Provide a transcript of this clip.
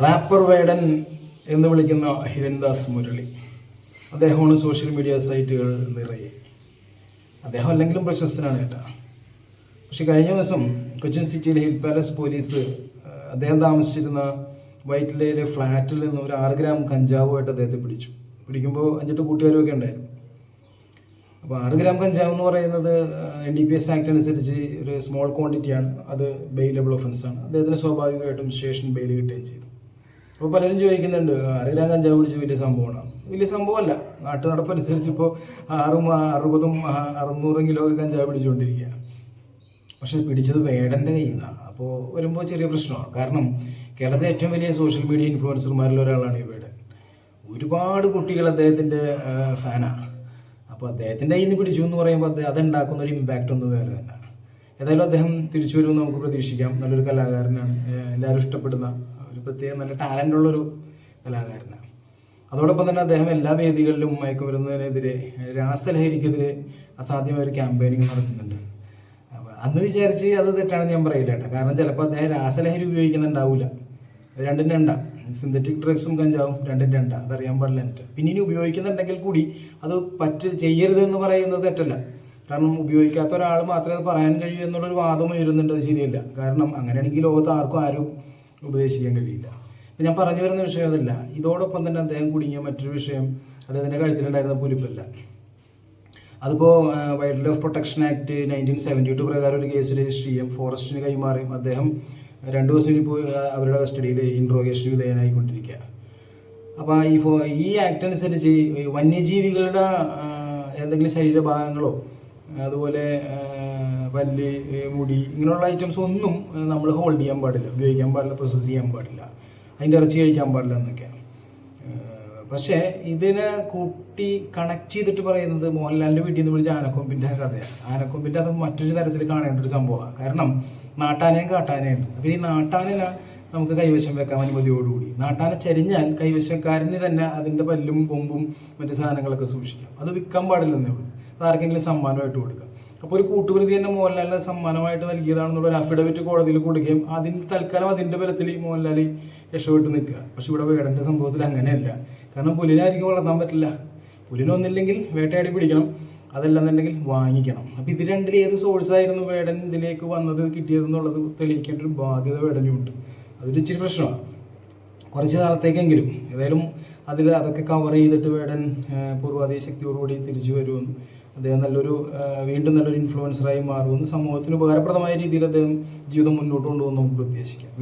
Wrapper വേടൻ എന്ന് വിളിക്കുന്ന ഹിരൺദാസ് മുരളി. അദ്ദേഹമാണ് സോഷ്യൽ മീഡിയ സൈറ്റുകൾ നിറയെ. അദ്ദേഹം അല്ലെങ്കിലും പ്രശസ്തനാണ് കേട്ടോ. പക്ഷെ കഴിഞ്ഞ ദിവസം കൊച്ചിൻ സിറ്റിയിലെ ഹിൽ പാലസ് പോലീസ് അദ്ദേഹം താമസിച്ചിരുന്ന വൈറ്റിലയിലെ ഫ്ലാറ്റിൽ നിന്ന് ഒരു ആറ് ഗ്രാം കഞ്ചാവുമായിട്ട് അദ്ദേഹത്തെ പിടിച്ചു. പിടിക്കുമ്പോൾ അഞ്ചെട്ട് കൂട്ടുകാരുമൊക്കെ ഉണ്ടായിരുന്നു. അപ്പോൾ ആറ് ഗ്രാം കഞ്ചാവ് എന്ന് പറയുന്നത് N D P S act അനുസരിച്ച് ഒരു സ്മോൾ ക്വാണ്ടിറ്റിയാണ് അത് ബെയിലബിൾ ഒഫൻസാണ് അദ്ദേഹത്തിന് സ്വാഭാവികമായിട്ടും സ്റ്റേഷൻ ബെയിൽ കിട്ടുകയും ചെയ്തു. അപ്പോൾ പലരും ചോദിക്കുന്നുണ്ട് ആരെല്ലാം കഞ്ചാവ് പിടിച്ച് വലിയ സംഭവമാണ്? വലിയ സംഭവമല്ല. നാട്ടു നടപ്പനുസരിച്ച് ഇപ്പോൾ ആറും അറുപതും അറുന്നൂറും കിലോ ഒക്കെ കഞ്ചാവ് പിടിച്ചുകൊണ്ടിരിക്കുക പക്ഷെ പിടിച്ചത് വേടന്റെ കയ്യിൽ നിന്നാണ് അപ്പോൾ വരുമ്പോൾ ചെറിയ പ്രശ്നമാണ്. കാരണം കേരളത്തിലെ ഏറ്റവും വലിയ സോഷ്യൽ മീഡിയ ഇൻഫ്ലുവൻസർമാരിൽ ഒരാളാണ് ഈ വേടൻ. ഒരുപാട് കുട്ടികൾ അദ്ദേഹത്തിന്റെ ഫാനാണ് അപ്പോൾ അദ്ദേഹത്തിന്റെ കയ്യിൽ നിന്ന് പിടിച്ചു എന്ന് പറയുമ്പോൾ അത് അതുണ്ടാക്കുന്ന ഒരു ഇമ്പാക്റ്റ് ഒന്നും വേറെ തന്നെ. ഏതായാലും അദ്ദേഹം തിരിച്ചു വരുമെന്ന് നമുക്ക് പ്രതീക്ഷിക്കാം. നല്ലൊരു കലാകാരനാണ്. എല്ലാവരും ഇഷ്ടപ്പെടുന്ന ഒരു പ്രത്യേക നല്ല ടാലന്റ് ഉള്ളൊരു കലാകാരനാണ്. അതോടൊപ്പം തന്നെ അദ്ദേഹം എല്ലാ വേദികളിലും മയക്കുമരുന്നതിനെതിരെ രാസലഹരിക്കെതിരെ അസാധ്യമായ ഒരു ക്യാമ്പയിനിങ് നടത്തുന്നുണ്ട്. അന്ന് വിചാരിച്ച് അത് തെറ്റാണെന്ന് ഞാൻ പറയില്ല കേട്ടോ. കാരണം ചിലപ്പോൾ അദ്ദേഹം രാസലഹരി ഉപയോഗിക്കുന്നുണ്ടാവില്ല രണ്ടും രണ്ടാണ് സിന്തറ്റിക് ഡ്രഗ്സും കഞ്ചാവും രണ്ടും രണ്ടാ. അതറിയാൻ പാടില്ല എന്നിട്ട്. പിന്നെ ഇനി ഉപയോഗിക്കുന്നുണ്ടെങ്കിൽ കൂടി അത് പറ്റ് ചെയ്യരുത് എന്ന് പറയുന്നത് തെറ്റല്ല. കാരണം ഉപയോഗിക്കാത്ത ഒരാൾ മാത്രമേ അത് പറയാൻ കഴിയൂ എന്നുള്ളൊരു വാദം ഉയരുന്നുണ്ട്. അത് ശരിയല്ല. കാരണം അങ്ങനെയാണെങ്കിൽ ലോകത്ത് ആർക്കും ആരും ഉപദേശിക്കാൻ കഴിയില്ല. അപ്പം ഞാൻ പറഞ്ഞു വരുന്ന വിഷയം അതല്ല. ഇതോടൊപ്പം തന്നെ അദ്ദേഹം കുടുങ്ങിയ മറ്റൊരു വിഷയം അദ്ദേഹത്തിന്റെ കഴുത്തിലുണ്ടായിരുന്ന പുലിപ്പല്ല. അതിപ്പോൾ wildlife protection act nineteen seventy two പ്രകാരം ഒരു കേസ് രജിസ്റ്റർ ചെയ്യും ഫോറസ്റ്റിന് കൈമാറിയും അദ്ദേഹം രണ്ട് ദിവസം ഇപ്പോൾ അവരുടെ കസ്റ്റഡിയിൽ ഇൻട്രോഗേഷൻ വിധേയനായിക്കൊണ്ടിരിക്കുക. അപ്പോൾ ഈ ഫോ ഈ ആക്ട് അനുസരിച്ച് വന്യജീവികളുടെ എന്തെങ്കിലും ശരീരഭാഗങ്ങളോ അതുപോലെ പല്ല് മുടി ഇങ്ങനെയുള്ള ഐറ്റംസ് ഒന്നും നമ്മൾ ഹോൾഡ് ചെയ്യാൻ പാടില്ല ഉപയോഗിക്കാൻ പാടില്ല പ്രോസസ്സ് ചെയ്യാൻ പാടില്ല. അതിന്റെ ഇറച്ചി കഴിക്കാൻ പാടില്ല എന്നൊക്കെ. പക്ഷേ ഇതിനെ കൂട്ടി കണക്ട് ചെയ്തിട്ട് പറയുന്നത് മോഹൻലാലിന്റെ വീട്ടിൽ നിന്ന് വിളിച്ച ആനക്കൊമ്പിന്റെ കഥയാണ്. ആനക്കൊമ്പിന്റെ അത് മറ്റൊരു തരത്തിൽ കാണേണ്ട ഒരു സംഭവമാണ്. കാരണം നാട്ടാനയും കാട്ടാനയും ഉണ്ട്. അപ്പോൾ ഈ നാട്ടാനനെ നമുക്ക് കൈവശം വെക്കാം അനുമതിയോടുകൂടി നാട്ടാന ചരിഞ്ഞാൽ കൈവശക്കാരന് തന്നെ അതിന്റെ പല്ലും കൊമ്പും മറ്റു സാധനങ്ങളൊക്കെ സൂക്ഷിക്കാം. അത് വിൽക്കാൻ പാടില്ലെന്നേ ഉള്ളൂ. അത് ആർക്കെങ്കിലും സമ്മാനമായിട്ട് കൊടുക്കാം. അപ്പോൾ ഒരു കൂട്ടുപ്രതി തന്നെ മോഹൻലാലിനെ സമ്മാനമായിട്ട് നൽകിയതാണെന്നുള്ള ഒരു അഫിഡവിറ്റ് കോടതിയിൽ കൊടുക്കുകയും അതിന് തൽക്കാലം അതിന്റെ ബലത്തിൽ ഈ മോഹൻലാൽ രക്ഷപ്പെട്ട് നിൽക്കുക. പക്ഷെ ഇവിടെ വേടന്റെ സംഭവത്തിൽ അങ്ങനെയല്ല. കാരണം പുലിനായിരിക്കും വളർത്താൻ പറ്റില്ല. പുലിനൊന്നില്ലെങ്കിൽ വേട്ടയാടി പിടിക്കണം. അതല്ലെന്നുണ്ടെങ്കിൽ വാങ്ങിക്കണം. അപ്പം ഇത് രണ്ടിൽ ഏത് സോഴ്സായിരുന്നു വേടൻ ഇതിലേക്ക് വന്നത് കിട്ടിയതെന്നുള്ളത് തെളിയിക്കേണ്ട ഒരു ബാധ്യത വേടനുണ്ട്. അതൊരു ഇച്ചിരി പ്രശ്നമാണ്. കുറച്ച് കാലത്തേക്കെങ്കിലും ഏതായാലും അതിൽ അതൊക്കെ കവർ ചെയ്തിട്ട് വേടൻ പൂർവാധിക ശക്തിയോടുകൂടി തിരിച്ചു വരുമെന്നും അദ്ദേഹം നല്ലൊരു വീണ്ടും നല്ലൊരു ഇൻഫ്ലുവൻസറായി മാറുമെന്ന് സമൂഹത്തിന് ഉപകാരപ്രദമായ രീതിയിൽ അദ്ദേഹം ജീവിതം മുന്നോട്ട് കൊണ്ടുപോകുമെന്ന് നമുക്ക് പ്രത്യാശിക്കാം.